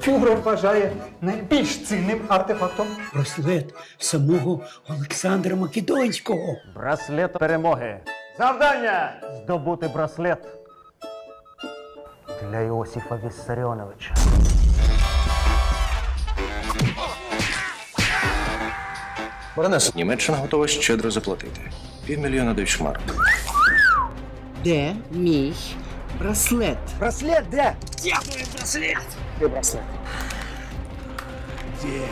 фюрер вважає найбільш цінним артефактом. Браслет самого Олександра Македонського. Браслет перемоги. Завдання здобути браслет для Іосифа Віссаріоновича. Баронесо, Німеччина готова щедро заплатити. Півмільйона дойчмарок. Де мій Браслет. Браслет, да? Где мой браслет? Где браслет? Где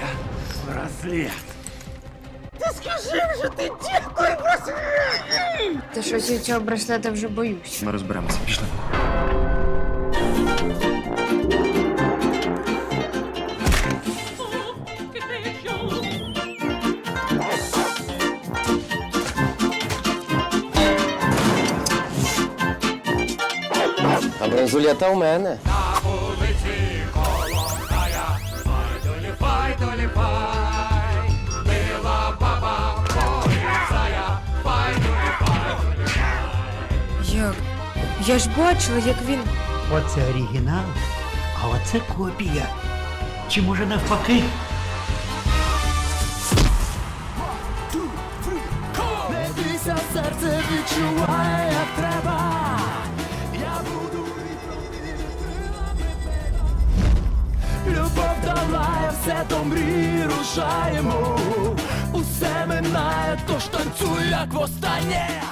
браслет? Та скажи вже, ти де той браслет? Да что я цього браслета вже боюсь. Мы Ми розберемося. Пішли. А бронзулета у мене. Як? Я ж бачила, як він. Оце оригінал, а оце копія. Чи може навпаки? Бійся, серце відчуває, все до мрій рушаємо. Усе минає, тож танцюй, як востаннє.